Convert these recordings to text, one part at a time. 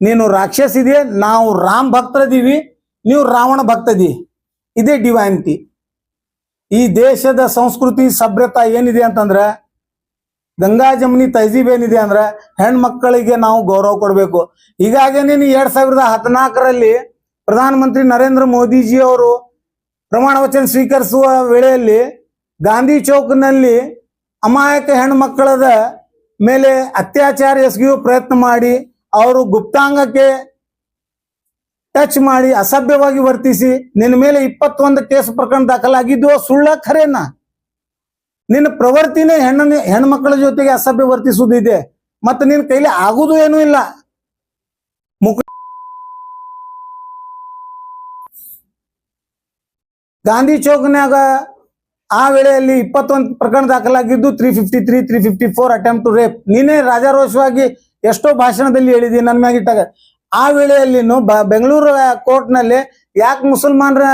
ನೀನು ರಾಕ್ಷಸ ಇದೆ ನಾವು ರಾಮ್ ಭಕ್ತರದೀವಿ ನೀವು ರಾವಣ ಭಕ್ತದಿ ಇದೇ ಡಿವೈನ್ಟಿ. ಈ ದೇಶದ ಸಂಸ್ಕೃತಿ ಸಭ್ಯತಾ ಏನಿದೆ ಅಂತಂದ್ರೆ, ಗಂಗಾ ಜಮುನಿ ತಹಜೀಬ್ ಏನಿದೆ ಅಂದ್ರೆ, ಹೆಣ್ಮಕ್ಕಳಿಗೆ ನಾವು ಗೌರವ ಕೊಡಬೇಕು. ಹೀಗಾಗಿ ನೀನು ಎರಡ್ ಸಾವಿರದ ಹದಿನಾಲ್ಕರಲ್ಲಿ ಪ್ರಧಾನಮಂತ್ರಿ ನರೇಂದ್ರ ಮೋದಿಜಿ ಅವರು ಪ್ರಮಾಣ ವಚನ ಸ್ವೀಕರಿಸುವ ವೇಳೆಯಲ್ಲಿ ಗಾಂಧಿ ಚೌಕ್ನಲ್ಲಿ ಅಮಾಯಕ ಹೆಣ್ಮಕ್ಕಳದ ಮೇಲೆ ಅತ್ಯಾಚಾರ ಎಸಗಿಯುವ ಪ್ರಯತ್ನ ಮಾಡಿ ಅವರು ಗುಪ್ತಾಂಗಕ್ಕೆ ಟಚ್ ಮಾಡಿ ಅಸಭ್ಯವಾಗಿ ವರ್ತಿಸಿ ನಿನ್ನ ಮೇಲೆ ಇಪ್ಪತ್ತೊಂದು ಕೇಸ್ ಪ್ರಕರಣ ದಾಖಲಾಗಿದ್ದು ಸುಳ್ಳ ಖರೇನಾ? ನಿನ್ನ ಪ್ರವೃತ್ತಿನೇ ಹೆಣ್ಣ ಹೆಣ್ಮಕ್ಳ ಜೊತೆಗೆ ಅಸಭ್ಯ ವರ್ತಿಸುವುದಿದೆ. ಮತ್ತೆ ನಿನ್ನ ಕೈಲಿ ಆಗುದು ಏನೂ ಇಲ್ಲ. ಗಾಂಧಿ ಚೌಕ್ನ್ಯಾಗ ಆ ವೇಳೆಯಲ್ಲಿ ಇಪ್ಪತ್ತೊಂದು ಪ್ರಕರಣ ದಾಖಲಾಗಿದ್ದು three fifty three three fifty four attempt to rape ನೀನೇ ರಾಜಾರೋಷವಾಗಿ ಎಷ್ಟೋ ಭಾಷಣದಲ್ಲಿ ಹೇಳಿದಿ ನನ್ನ ಮ್ಯಾಗಿಟ್ಟಾಗ ಆ ವೇಳೆಯಲ್ಲಿ ಬ- ಬೆಂಗಳೂರು ಕೋರ್ಟ್ನಲ್ಲಿ ಯಾಕೆ ಮುಸಲ್ಮಾನರ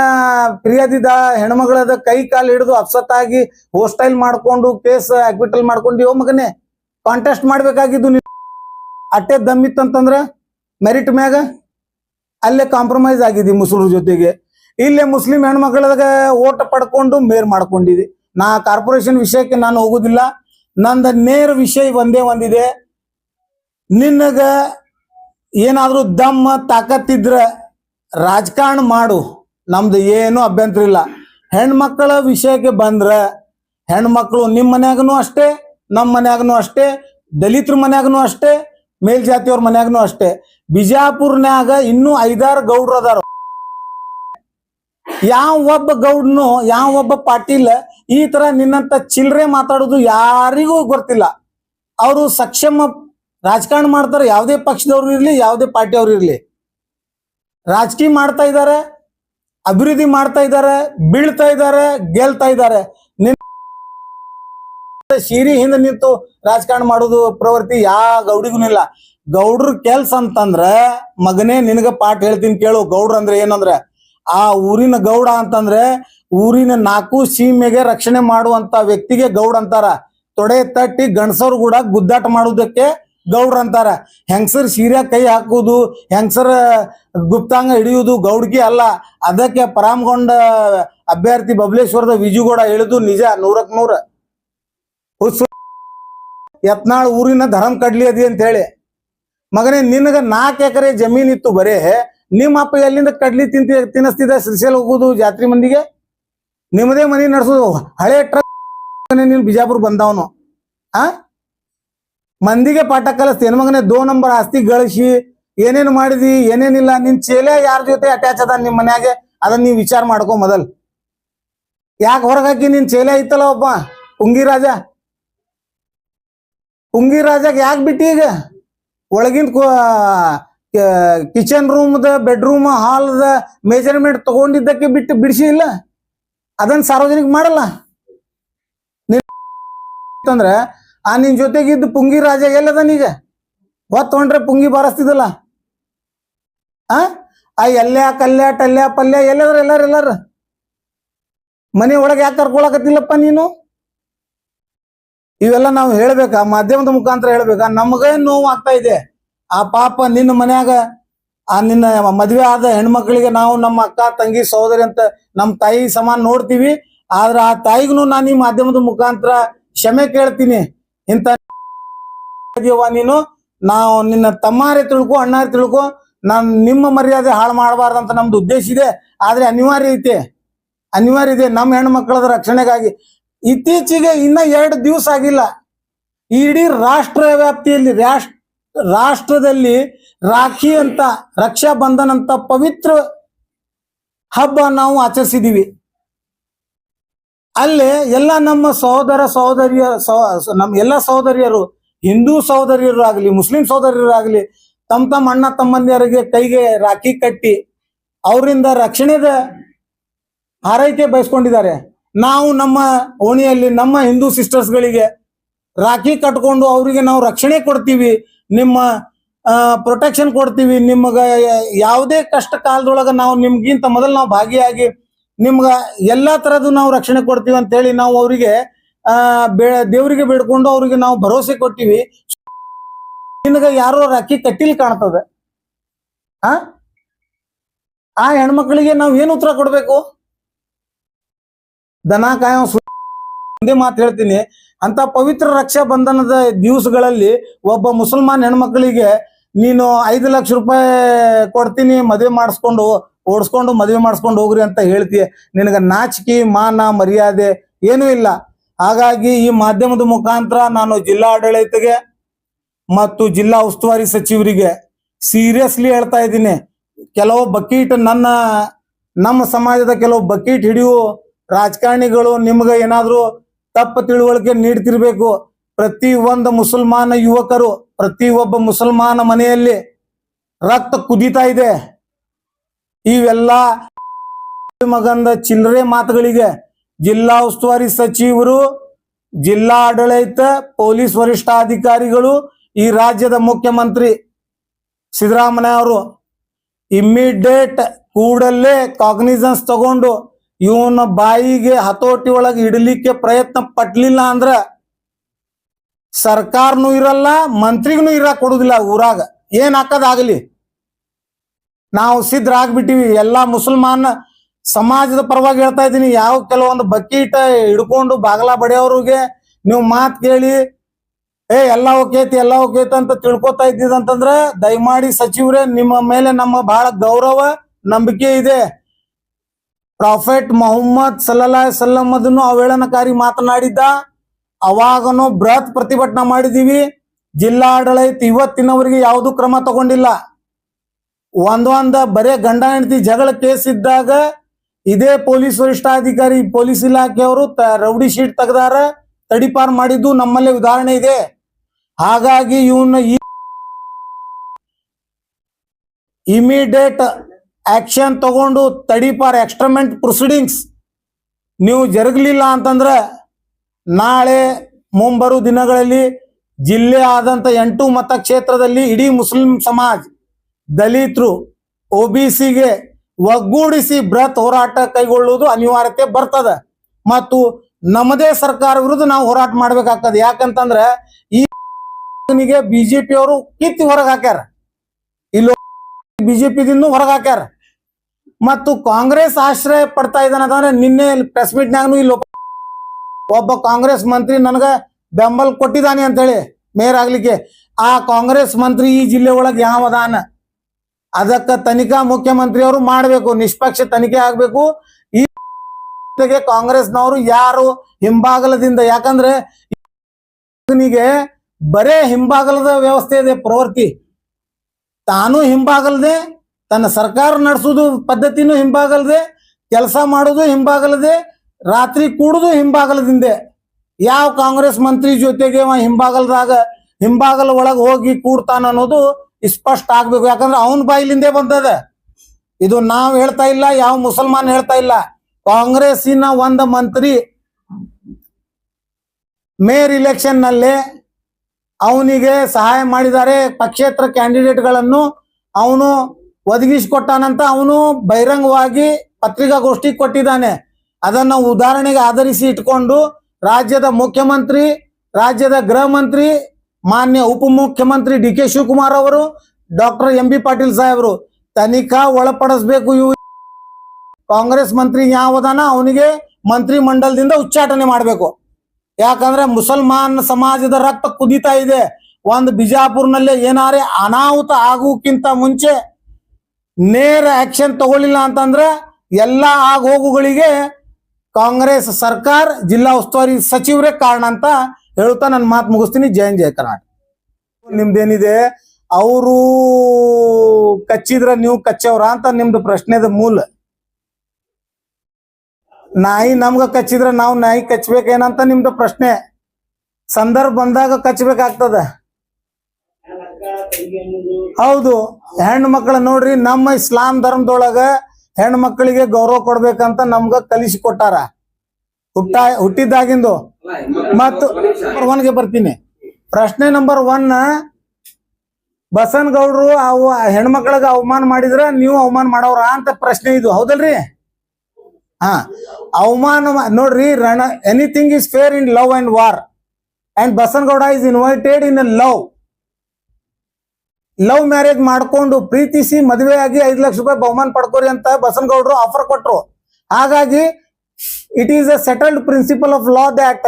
ಫಿರ್ಯಾದಿದ ಹೆಣ್ಮಗಳದ ಕೈ ಕಾಲು ಹಿಡಿದು ಅಪ್ಸತ್ತಾಗಿ ಹೋಸ್ಟೈಲ್ ಮಾಡ್ಕೊಂಡು, ಕೇಸ್ ಅಕ್ವಿಟಲ್ ಮಾಡ್ಕೊಂಡಿಯೋ ಮಗನೇ ಕಾಂಟೆಸ್ಟ್ ಮಾಡ್ಬೇಕಾಗಿದ್ದು ನೀನು. ಅಟ್ಟೆ ದಮ್ಮಿತ್ತಂತಂದ್ರ ಮೆರಿಟ್ ಮ್ಯಾಗ ಅಲ್ಲೇ ಕಾಂಪ್ರಮೈಸ್ ಆಗಿದ್ದಿ ಮುಸ್ಲಿಮ್ ಜೊತೆಗೆ. ಇಲ್ಲೇ ಮುಸ್ಲಿಂ ಹೆಣ್ಮಕ್ಳದಾಗ ಓಟ ಪಡ್ಕೊಂಡು ಮೇರ್ ಮಾಡ್ಕೊಂಡಿದಿ ನಾ ಕಾರ್ಪೊರೇಷನ್ ವಿಷಯಕ್ಕೆ ನಾನು ಹೋಗುದಿಲ್ಲ. ನಂದ ನೇರ ವಿಷಯ ಒಂದೇ ಒಂದಿದೆ. ನಿನ್ನಗ ಏನಾದರೂ ದಮ್ಮ ತಾಕತ್ತಿದ್ರ ರಾಜಕಾರಣ ಮಾಡು. ನಮ್ದು ಏನು ಅಭ್ಯಂತರ ಇಲ್ಲ. ಹೆಣ್ಮಕ್ಕಳ ವಿಷಯಕ್ಕೆ ಬಂದ್ರ ಹೆಣ್ಮಕ್ಳು ನಿಮ್ಮ ಮನ್ಯಾಗನು ಅಷ್ಟೇ ನಮ್ಮ ಮನ್ಯಾಗನು ಅಷ್ಟೇ, ದಲಿತರ ಮನ್ಯಾಗನು ಅಷ್ಟೇ, ಮೇಲ್ಜಾತಿಯವ್ರ ಮನ್ಯಾಗನು ಅಷ್ಟೇ. ಬಿಜಾಪುರ್ನ್ಯಾಗ ಇನ್ನೂ ಐದಾರು ಗೌಡ್ರು ಅದಾರ. ಯಾವ ಒಬ್ಬ ಗೌಡ್ನು, ಯಾವ ಒಬ್ಬ ಪಾಟೀಲ್ ಈ ತರ ನಿನ್ನಂತ ಚಿಲ್ರೆ ಮಾತಾಡೋದು ಯಾರಿಗೂ ಗೊತ್ತಿಲ್ಲ. ಅವರು ಸಕ್ಷಮ ರಾಜಕಾರಣ ಮಾಡ್ತಾರೆ, ಯಾವುದೇ ಪಕ್ಷದವ್ರು ಇರ್ಲಿ, ಯಾವುದೇ ಪಾರ್ಟಿಯವ್ರು ಇರ್ಲಿ. ರಾಜಕೀಯ ಮಾಡ್ತಾ ಇದ್ದಾರೆ, ಅಭಿವೃದ್ಧಿ ಮಾಡ್ತಾ ಇದ್ದಾರೆ, ಬೀಳ್ತಾ ಇದ್ದಾರೆ, ಗೆಲ್ತಾ ಇದ್ದಾರೆ. ಹಿಂದ ಹಿಂದೆ ನಿಂತು ರಾಜಕಾರಣ ಮಾಡೋದು ಪ್ರವೃತ್ತಿ ಯಾ ಗೌಡಿಗೂ ಇಲ್ಲ. ಗೌಡ್ರ ಕೆಲ್ಸ ಅಂತಂದ್ರ, ಮಗನೇ ನಿನಗ ಪಾಠ ಹೇಳ್ತೀನಿ ಕೇಳು, ಗೌಡ್ರ ಅಂದ್ರೆ ಏನಂದ್ರೆ, ಆ ಊರಿನ ಗೌಡ ಅಂತಂದ್ರೆ, ಊರಿನ ನಾಲ್ಕು ಸೀಮೆಗೆ ರಕ್ಷಣೆ ಮಾಡುವಂತ ವ್ಯಕ್ತಿಗೆ ಗೌಡ ಅಂತಾರ. ತೊಡೆ ತಟ್ಟಿ ಗಣಸವ್ರು ಕೂಡ ಗುದ್ದಾಟ ಮಾಡುವುದಕ್ಕೆ ಗೌಡ್ರ ಅಂತಾರ. ಹೆಂಗಸರ್ ಸೀರೆ ಕೈ ಹಾಕುವುದು, ಹೆಂಗಸರ ಗುಪ್ತಾಂಗ ಹಿಡಿಯುವುದು ಗೌಡ್ಗಿ ಅಲ್ಲ. ಅದಕ್ಕೆ ಪರಾಮಗೊಂಡ ಅಭ್ಯರ್ಥಿ ಬಬಲೇಶ್ವರದ ವಿಜುಗೌಡ ಹೇಳುದು ನಿಜ ನೂರಕ್ ನೂರ. ಹುಸ್ ಯತ್ನಾಳ್ ಊರಿನ ಧರಂ ಕಡ್ಲಿ ಅದಿ ಅಂತ ಹೇಳಿ ಮಗನೇ, ನಿನಗ ನಾಲ್ಕು ಎಕರೆ ಜಮೀನ್ ಇತ್ತು ಬರೇ. ನಿಮ್ಮ ಅಪ್ಪ ಎಲ್ಲಿಂದ ಕಡ್ಲಿ ತಿಂತ ತಿನ್ನಿಸ್ತಿದ್ದ ಶ್ರೀಶೈಲ ಹೋಗುದು ಜಾತ್ರೆ ಮಂದಿಗೆ? ನಿಮ್ಮದೇ ಮನಿ ನಡೆಸೋದು. ಹಳೆ ಟ್ರಕ್ ನೀನು ಬಿಜಾಪುರ್ ಬಂದವನು. ಆ? ಮಂದಿಗೆ ಪಾಠ ಕಲಿಸ್ತಿ ಮಗನೇ ದೋ ನಂಬರ್ ಆಸ್ತಿ ಗಳಿಸಿ, ಏನೇನು ಮಾಡಿದಿ, ಏನೇನಿಲ್ಲ, ನಿನ್ ಚೇಲೆ ಯಾರ ಜೊತೆ ಅಟ್ಯಾಚ್ ಅದ ನಿಮ್ ಮನ್ಯಾಗೆ? ಅದನ್ನ ನೀವ್ ವಿಚಾರ ಮಾಡ್ಕೊ ಮೊದಲ್. ಯಾಕೆ ಹೊರಗಾಕಿ ನಿನ್ ಚೇಲೆ ಐತಲ್ಲ ಒಬ್ಬ? ಉಂಗಿ ರಾಜ. ಉಂಗಿ ರಾಜಾಗ ಯಾಕೆ ಬಿಟ್ಟಿ ಈಗ? ಒಳಗಿಂದ ಕಿಚನ್ ರೂಮ್ದ ಬೆಡ್ರೂಮ್ ಹಾಲ್ದ ಮೇಜರ್ಮೆಂಟ್ ತಗೊಂಡಿದ್ದಕ್ಕೆ ಬಿಟ್ಟು ಬಿಡಿಸಿ ಇಲ್ಲ? ಅದನ್ನ ಸಾರ್ವಜನಿಕ ಮಾಡಲ್ಲ? ಅಂತಂದ್ರ ಆ ನಿನ್ ಜೊತೆಗಿದ್ದ ಪುಂಗಿ ರಾಜ ಎಲ್ಲದನೀಗ ಹೊತ್ತೊಂಡ್ರೆ ಪುಂಗಿ ಬಾರಿಸ್ತಿದಲ್ಲ ಆ? ಆ ಎಲ್ಯ ಕಲ್ಯ ಟಲ್ಯ ಪಲ್ಯ ಎಲ್ಲದ್ರ ಎಲ್ಲಾರ ಎಲ್ಲಾರ. ಮನೆ ಒಳಗೆ ಯಾಕೆ ಕರ್ಕೊಳಕತ್ತಿಲ್ಲಪ್ಪ ನೀನು? ಇವೆಲ್ಲ ನಾವು ಹೇಳ್ಬೇಕಾ? ಮಾಧ್ಯಮದ ಮುಖಾಂತರ ಹೇಳ್ಬೇಕಾ? ನಮಗೇ ನೋವು ಆಗ್ತಾ ಇದೆ. ಆ ಪಾಪ ನಿನ್ನ ಮನ್ಯಾಗ, ಆ ನಿನ್ನ ಮದ್ವೆ ಆದ ಹೆಣ್ಮಕ್ಳಿಗೆ ನಾವು ನಮ್ಮ ಅಕ್ಕ, ತಂಗಿ, ಸಹೋದರಿ ಅಂತ ನಮ್ಮ ತಾಯಿ ಸಮಾನ ನೋಡ್ತೀವಿ. ಆದ್ರೆ ಆ ತಾಯಿಗೂ ನಾನು ಈ ಮಾಧ್ಯಮದ ಮುಖಾಂತರ ಕ್ಷಮೆ ಕೇಳ್ತೀನಿ. ಇದೀಯವ್ವ ನೀನು? ನಾವು ನಿನ್ನ ತಮ್ಮಾರೆ ತಿಳ್ಕೊ, ಅಣ್ಣಾರೆ ತಿಳ್ಕೊ, ನಾನು ನಿಮ್ಮ ಮರ್ಯಾದೆ ಹಾಳು ಮಾಡಬಾರ್ದಂತ ನಮ್ದು ಉದ್ದೇಶ ಇದೆ. ಆದ್ರೆ ಅನಿವಾರ್ಯ ಐತೆ. ಅನಿವಾರ್ಯ ಇದೆ. ನಮ್ಮ ಹೆಣ್ಮಕ್ಳದ ರಕ್ಷಣೆಗಾಗಿ ಇತ್ತೀಚೆಗೆ ಇನ್ನ ಎರಡು ದಿವಸ ಆಗಿಲ್ಲ. ಇಡೀ ರಾಷ್ಟ್ರ ವ್ಯಾಪ್ತಿಯಲ್ಲಿ ರಾಷ್ಟ್ರ ರಾಷ್ಟ್ರದಲ್ಲಿ ರಾಖಿ ಅಂತ, ರಕ್ಷಾ ಬಂಧನ್ ಅಂತ ಪವಿತ್ರ ಹಬ್ಬ ನಾವು ಆಚರಿಸಿದೀವಿ. ಅಲ್ಲೇ ಎಲ್ಲ ನಮ್ಮ ಸಹೋದರ ಸಹೋದರಿಯ ಸಹ- ನಮ್ಮ ಎಲ್ಲ ಸಹೋದರಿಯರು, ಹಿಂದೂ ಸಹೋದರಿಯರು ಆಗಲಿ, ಮುಸ್ಲಿಂ ಸಹೋದರಿಯರು ಆಗಲಿ ತಮ್ಮ ತಮ್ಮ ಅಣ್ಣ ತಮ್ಮಂದಿಯರಿಗೆ ಕೈಗೆ ರಾಖಿ ಕಟ್ಟಿ ಅವರಿಂದ ರಕ್ಷಣೆದ ಹಾರೈಕೆ ಬಯಸ್ಕೊಂಡಿದ್ದಾರೆ. ನಾವು ನಮ್ಮ ಓಣಿಯಲ್ಲಿ ನಮ್ಮ ಹಿಂದೂ ಸಿಸ್ಟರ್ಸ್ಗಳಿಗೆ ರಾಖಿ ಕಟ್ಕೊಂಡು ಅವರಿಗೆ ನಾವು ರಕ್ಷಣೆ ಕೊಡ್ತೀವಿ, ನಿಮ್ಮ ಪ್ರೊಟೆಕ್ಷನ್ ಕೊಡ್ತೀವಿ, ನಿಮಗೆ ಯಾವುದೇ ಕಷ್ಟ ಕಾಲದೊಳಗೆ ನಾವು ನಿಮ್ಗಿಂತ ಮೊದಲು ನಾವು ಭಾಗಿಯಾಗಿ ನಿಮ್ಗ ಎಲ್ಲಾ ತರದ್ದು ನಾವು ರಕ್ಷಣೆ ಕೊಡ್ತೀವಿ ಅಂತ ಹೇಳಿ ನಾವು ಅವರಿಗೆ, ಆ ದೇವರಿಗೆ ಬೇಡ್ಕೊಂಡು ಅವ್ರಿಗೆ ನಾವು ಭರವಸೆ ಕೊಟ್ಟಿವಿ. ನಿನಗ ಯಾರೋ ರಾಖಿ ಕಟ್ಟಿಲ್ ಕಾಣ್ತದ. ಆ? ಆ ಹೆಣ್ಮಕ್ಳಿಗೆ ನಾವ್ ಏನ್ ಉತ್ತರ ಕೊಡ್ಬೇಕು? ದನ, ಕಾಯೋ ಮಾತು ಹೇಳ್ತೀನಿ. ಅಂತ ಪವಿತ್ರ ರಕ್ಷಾ ಬಂಧನದ ದಿವಸಗಳಲ್ಲಿ ಒಬ್ಬ ಮುಸಲ್ಮಾನ್ ಹೆಣ್ಮಕ್ಳಿಗೆ ನೀನು ಐದು ಲಕ್ಷ ರೂಪಾಯಿ ಕೊಡ್ತೀನಿ, ಮದುವೆ ಮಾಡಿಸ್ಕೊಂಡು ಓಡಿಸ್ಕೊಂಡು ಮದುವೆ ಮಾಡಿಸ್ಕೊಂಡು ಹೋಗ್ರಿ ಅಂತ ಹೇಳ್ತೀಯ. ನಿನಗೆ ನಾಚಿಕೆ, ಮಾನ, ಮರ್ಯಾದೆ ಏನೂ ಇಲ್ಲ. ಹಾಗಾಗಿ ಈ ಮಾಧ್ಯಮದ ಮುಖಾಂತರ ನಾನು ಜಿಲ್ಲಾ ಆಡಳಿತಗೆ ಮತ್ತು ಜಿಲ್ಲಾ ಉಸ್ತುವಾರಿ ಸಚಿವರಿಗೆ ಸೀರಿಯಸ್ಲಿ ಹೇಳ್ತಾ ಇದ್ದೀನಿ. ಕೆಲವು ಬಕೀಟ್ ನನ್ನ, ನಮ್ಮ ಸಮಾಜದ ಕೆಲವು ಬಕೀಟ್ ಹಿಡಿಯು ರಾಜಕಾರಣಿಗಳು ನಿಮ್ಗೆ ಏನಾದರೂ ತಪ್ಪು ತಿಳುವಳಿಕೆ ನೀಡ್ತಿರ್ಬೇಕು. ಪ್ರತಿ ಒಂದು ಮುಸಲ್ಮಾನ ಯುವಕರು, ಪ್ರತಿ ಒಬ್ಬ ಮುಸಲ್ಮಾನ ಮನೆಯಲ್ಲಿ ರಕ್ತ ಕುದೀತಾ ಇದೆ. ಇವೆಲ್ಲ ಮಗಂದ ಚಿಲ್ಲರೆ ಮಾತುಗಳಿಗೆ ಜಿಲ್ಲಾ ಉಸ್ತುವಾರಿ ಸಚಿವರು, ಜಿಲ್ಲಾ ಆಡಳಿತ, ಪೊಲೀಸ್ ವರಿಷ್ಠಾಧಿಕಾರಿಗಳು, ಈ ರಾಜ್ಯದ ಮುಖ್ಯಮಂತ್ರಿ ಸಿದ್ದರಾಮಯ್ಯ ಅವರು ಇಮ್ಮಿಡಿಯೇಟ್ ಕೂಡಲೇ ಕಾಗ್ನಿಸನ್ಸ್ ತಗೊಂಡು ಇವನ ಬಾಯಿಗೆ ಹತೋಟಿ ಒಳಗೆ ಇಡಲಿಕ್ಕೆ ಪ್ರಯತ್ನ ಪಟ್ಲಿಲ್ಲ ಅಂದ್ರ ಸರ್ಕಾರನು ಇರಲ್ಲ, ಮಂತ್ರಿಗೂ ಇರಕ್ ಕೊಡುದಿಲ್ಲ ಊರಾಗ. ಏನ್ ಹಾಕದಾಗಲಿ ನಾವು ಸಿದ್ಧರಾಗ್ಬಿಟ್ಟಿವಿ. ಎಲ್ಲಾ ಮುಸಲ್ಮಾನ್ ಸಮಾಜದ ಪರವಾಗಿ ಹೇಳ್ತಾ ಇದ್ದೀನಿ. ಯಾವ ಕೆಲವೊಂದು ಬಕೀಟ ಹಿಡ್ಕೊಂಡು ಬಾಗಲ ಬಡಿಯೋರಿಗೆ ನೀವು ಮಾತ್ ಕೇಳಿ, ಏ, ಎಲ್ಲ ಓಕೇತಿ ಎಲ್ಲ ಓಕೇತಿ ಅಂತ ತಿಳ್ಕೊತಾ ಇದ್ದಿದಂತಂದ್ರ ದಯಮಾಡಿ ಸಚಿವರೇ, ನಿಮ್ಮ ಮೇಲೆ ನಮ್ಮ ಬಹಳ ಗೌರವ, ನಂಬಿಕೆ ಇದೆ. ಪ್ರಾಫೆಟ್ ಮೊಹಮ್ಮದ್ ಸಲ್ಲಾ ಸಲ್ಲಂ ಅದನ್ನು ಅವೇಳನಕಾರಿ ಮಾತನಾಡಿದ್ದ, ಅವಾಗನು ಬೃಹತ್ ಪ್ರತಿಭಟನೆ ಮಾಡಿದೀವಿ ಜಿಲ್ಲಾಡಳಿತ ಇವತ್ತಿನವರೆಗೆ ಯಾವುದು ಕ್ರಮ ತಗೊಂಡಿಲ್ಲ. ಒಂದೊಂದ ಬರೇ ಗಂಡ ಹೆಂಡತಿ ಜಗಳ ಕೇಸ್ ಇದ್ದಾಗ ಇದೇ ಪೊಲೀಸ್ ವರಿಷ್ಠಾಧಿಕಾರಿ, ಪೊಲೀಸ್ ಇಲಾಖೆಯವರು ರೌಡಿ ಶೀಟ್ ತೆಗೆದಾರ, ತಡಿಪಾರ್ ಮಾಡಿದ್ದು ನಮ್ಮಲ್ಲಿ ಉದಾಹರಣೆ ಇದೆ. ಹಾಗಾಗಿ ಇವನ್ನ ಈ ಇಮಿಡಿಯೇಟ್ ಆಕ್ಷನ್ ತಗೊಂಡು ತಡಿಪಾರ್ ಎಕ್ಸ್ಟ್ರಮೆಂಟ್ ಪ್ರೊಸೀಡಿಂಗ್ಸ್ ನೀವು ಜರುಗಲಿಲ್ಲ ಅಂತಂದ್ರೆ ನಾಳೆ ಮುಂಬರು ದಿನಗಳಲ್ಲಿ ಜಿಲ್ಲೆ ಆದಂತ ಎಂಟು ಮತಕ್ಷೇತ್ರದಲ್ಲಿ ಇಡೀ ಮುಸ್ಲಿಂ ಸಮಾಜ್ ದಲಿತರು ಒ ಬಿ ಸಿಗೆ ಒಗ್ಗೂಡಿಸಿ ಬೃಹತ್ ಹೋರಾಟ ಕೈಗೊಳ್ಳುವುದು ಅನಿವಾರ್ಯತೆ ಬರ್ತದ. ಮತ್ತು ನಮ್ಮದೇ ಸರ್ಕಾರ ವಿರುದ್ಧ ನಾವು ಹೋರಾಟ ಮಾಡ್ಬೇಕಾಗ್ತದೆ. ಯಾಕಂತಂದ್ರೆ ಈ ಬಿಜೆಪಿ ಅವರು ಕಿತ್ತಿ ಹೊರಗೆ ಹಾಕ್ಯಾರ. ಇಲ್ಲಿ ಬಿಜೆಪಿ ದಿಂದ ಹೊರಗೆ ಹಾಕ್ಯಾರ. ಮತ್ತು ಕಾಂಗ್ರೆಸ್ ಆಶ್ರಯ ಪಡ್ತಾ ಇದ್ದಾನಂದ್ರೆ ನಿನ್ನೆ ಪ್ರೆಸ್ ಮೀಟ್ನಾಗೂ ಇಲ್ಲಿ ಒಬ್ಬ ಕಾಂಗ್ರೆಸ್ ಮಂತ್ರಿ ನನಗ ಬೆಂಬಲ ಕೊಟ್ಟಿದ್ದಾನೆ ಅಂತ ಹೇಳಿ ಮೇಯರ್ ಆಗ್ಲಿಕ್ಕೆ. ಆ ಕಾಂಗ್ರೆಸ್ ಮಂತ್ರಿ ಈ ಜಿಲ್ಲೆ ಒಳಗೆ ಯಾವ ಅದಾನ ಅದಕ್ಕ ತನಿಖಾ ಮುಖ್ಯಮಂತ್ರಿ ಅವರು ಮಾಡಬೇಕು, ನಿಷ್ಪಕ್ಷ ತನಿಖೆ ಆಗ್ಬೇಕು. ಈ ಕಾಂಗ್ರೆಸ್ನವರು ಯಾರು ಹಿಂಬಾಗಲದಿಂದ, ಯಾಕಂದ್ರೆ ಬರೇ ಹಿಂಬಾಗಲದ ವ್ಯವಸ್ಥೆ ಇದೆ, ಪ್ರವೃತ್ತಿ. ತಾನು ಹಿಂಬಾಗಲ್ದೆ, ತನ್ನ ಸರ್ಕಾರ ನಡೆಸೋದು ಪದ್ಧತಿನೂ ಹಿಂಬಾಗಲ್ದೆ, ಕೆಲಸ ಮಾಡೋದು ಹಿಂಬಾಗಲದೆ, ರಾತ್ರಿ ಕೂಡುದು ಹಿಂಬಾಗಲದಿಂದೆ. ಯಾವ ಕಾಂಗ್ರೆಸ್ ಮಂತ್ರಿ ಜೊತೆಗೆ ಹಿಂಬಾಗಲದಾಗ, ಹಿಂಬಾಗಲ ಒಳಗೆ ಹೋಗಿ ಕೂಡ್ತಾನ ಅನ್ನೋದು ಸ್ಪಷ್ಟ ಆಗ್ಬೇಕು. ಯಾಕಂದ್ರೆ ಅವನ ಬಾಯಿಲಿಂದೇ ಬಂದದ. ಇದು ನಾವು ಹೇಳ್ತಾ ಇಲ್ಲ, ಯಾವ ಮುಸಲ್ಮಾನ್ ಹೇಳ್ತಾ ಇಲ್ಲ. ಕಾಂಗ್ರೆಸ್ಸಿನ ಒಂದು ಮಂತ್ರಿ ಮೇಯರ್ ಇಲೆಕ್ಷನ್ನಲ್ಲಿ ಅವನಿಗೆ ಸಹಾಯ ಮಾಡಿದ್ದಾರೆ. ಪಕ್ಷೇತರ ಕ್ಯಾಂಡಿಡೇಟ್ಗಳನ್ನು ಅವನು ಒದಗಿಸಿಕೊಟ್ಟಾನಂತ ಅವನು ಬಹಿರಂಗವಾಗಿ ಪತ್ರಿಕಾಗೋಷ್ಠಿ ಕೊಟ್ಟಿದ್ದಾನೆ. ಅದನ್ನ ಉದಾಹರಣೆಗೆ ಆಧರಿಸಿ ಇಟ್ಕೊಂಡು ರಾಜ್ಯದ ಮುಖ್ಯಮಂತ್ರಿ, ರಾಜ್ಯದ ಗೃಹ ಮಂತ್ರಿ ಮಾನ್ಯ ಉಪಮುಖ್ಯಮಂತ್ರಿ ಡಿ ಕೆ ಶಿವಕುಮಾರ್ ಅವರು, ಡಾಕ್ಟರ್ ಎಂ ಬಿ ಪಾಟೀಲ್ ಸಾಹೇಬರು, ತನಿಖಾ ಒಳಪಡಿಸಬೇಕು ಇವು. ಕಾಂಗ್ರೆಸ್ ಮಂತ್ರಿ ಯಾವದಾನ ಅವನಿಗೆ ಮಂತ್ರಿ ಮಂಡಲದಿಂದ ಉಚ್ಚಾಟನೆ ಮಾಡಬೇಕು. ಯಾಕಂದ್ರೆ ಮುಸಲ್ಮಾನ್ ಸಮಾಜದ ರಕ್ತ ಕುದೀತಾ ಇದೆ. ಒಂದು ಬಿಜಾಪುರ್ನಲ್ಲೇ ಏನಾರೇ ಅನಾಹುತ ಆಗೋಕ್ಕಿಂತ ಮುಂಚೆ ನೇರ ಆಕ್ಷನ್ ತಗೊಳ್ಳಿಲ್ಲ ಅಂತಂದ್ರೆ ಎಲ್ಲ ಆಗೋಗುಗಳಿಗೆ ಕಾಂಗ್ರೆಸ್ ಸರ್ಕಾರ ಜಿಲ್ಲಾ ಉಸ್ತುವಾರಿ ಸಚಿವರೇ ಕಾರಣ ಅಂತ ಹೇಳ್ತಾ ನನ್ನ ಮಾತು ಮುಗಿಸ್ತೀನಿ. ಜಯ ಜೈ ಕರ್ನಾಟಕ. ನಿಮ್ದೇನಿದೆ? ಅವರು ಕಚ್ಚಿದ್ರ ನೀವು ಕಚ್ಚವ್ರ ಅಂತ ನಿಮ್ದು ಪ್ರಶ್ನೆದ ಮೂಲ. ನಾಯಿ ನಮ್ಗ ಕಚ್ಚಿದ್ರ ನಾವು ನಾಯಿ ಕಚ್ಬೇಕೇನಂತ ನಿಮ್ದು ಪ್ರಶ್ನೆ. ಸಂದರ್ಭ ಬಂದಾಗ ಕಚ್ಬೇಕಾಗ್ತದ. ಹೌದು, ಹೆಣ್ಣು ಮಕ್ಕಳ ನೋಡ್ರಿ, ನಮ್ಮ ಇಸ್ಲಾಂ ಧರ್ಮದೊಳಗ ಹೆಣ್ಣು ಮಕ್ಕಳಿಗೆ ಗೌರವ ಕೊಡ್ಬೇಕಂತ ನಮ್ಗ ಕಲಿಸಿ ಕೊಟ್ಟಾರ. ಹುಟ್ಟ, ಹುಟ್ಟಿದ್ದಾಗಿಂದು. ಮತ್ತು ನಂಬರ್ ಒನ್ಗೆ ಬರ್ತೀನಿ. ಪ್ರಶ್ನೆ ನಂಬರ್ ಒನ್ ಬಸನಗೌಡ್ರು ಅವು ಹೆಣ್ಮಕ್ಳಿಗೆ ಅವಮಾನ ಮಾಡಿದ್ರ ನೀವು ಅವಮಾನ ಮಾಡೋರ ಅಂತ ಪ್ರಶ್ನೆ ಇದು. ಹೌದಲ್ರಿ? ಹಾ. ಅವಮಾನ ನೋಡ್ರಿ, ರಣ anything is fair in love and war and Basanagouda is invited in love love marriage ಮಾಡ್ಕೊಂಡು ಪ್ರೀತಿಸಿ ಮದುವೆ ಆಗಿ ಐದು ಲಕ್ಷ ರೂಪಾಯಿ ಬಹುಮಾನ ಪಡ್ಕೋರಿ ಅಂತ ಬಸನಗೌಡರು ಆಫರ್ ಕೊಟ್ರು. ಹಾಗಾಗಿ it is a settled principle of law that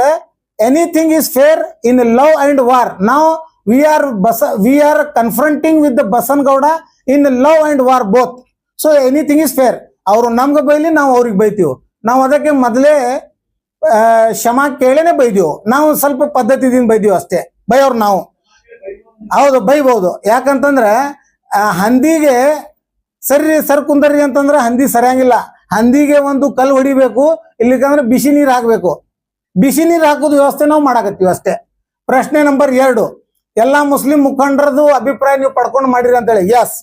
anything is fair in love and war ನಾವು we are bus we are confronting with the Basanagouda in love and war both so anything is fair ಅವರು ನಮ್ಗೆ ಬೈಲಿ ನಾವು ಅವ್ರಿಗೆ ಬೈತೀವಿ ನಾವು ಅದಕ್ಕೆ ಮೊದಲೇ ಕ್ಷಮಾ ಕೇಳೇನೆ ಬೈದೀವು ನಾವು ಸ್ವಲ್ಪ ಪದ್ಧತಿದಿಂದ ಬೈದೀವಿ ಅಷ್ಟೇ ಬೈಯೋರು ನಾವು ಹೌದು, ಬೈಬಹುದು. ಯಾಕಂತಂದ್ರೆ ಹಂದಿಗೆ ಸರಿ, ಸರ್ ಕುಂದರಿ ಅಂತಂದ್ರೆ ಹಂದಿ ಸರಿಯಂಗಿಲ್ಲ. ಹಂದಿಗೆ ಒಂದು ಕಲ್ಲು ಹೊಡಿಬೇಕು ಇಲ್ಲಿಕಂದ್ರೆ ಬಿಸಿ ನೀರು ಹಾಕ್ಬೇಕು. ಬಿಸಿ ನೀರು ಹಾಕೋದು ವ್ಯವಸ್ಥೆ ನಾವು ಮಾಡಕತ್ತೀವಿ ಅಷ್ಟೇ. ಪ್ರಶ್ನೆ ನಂಬರ್ ಎರಡು. ಎಲ್ಲಾ ಮುಸ್ಲಿಂ ಮುಖಂಡರದು ಅಭಿಪ್ರಾಯ ನೀವು ಪಡ್ಕೊಂಡು ಮಾಡಿರಿ ಅಂತೇಳಿ. ಎಸ್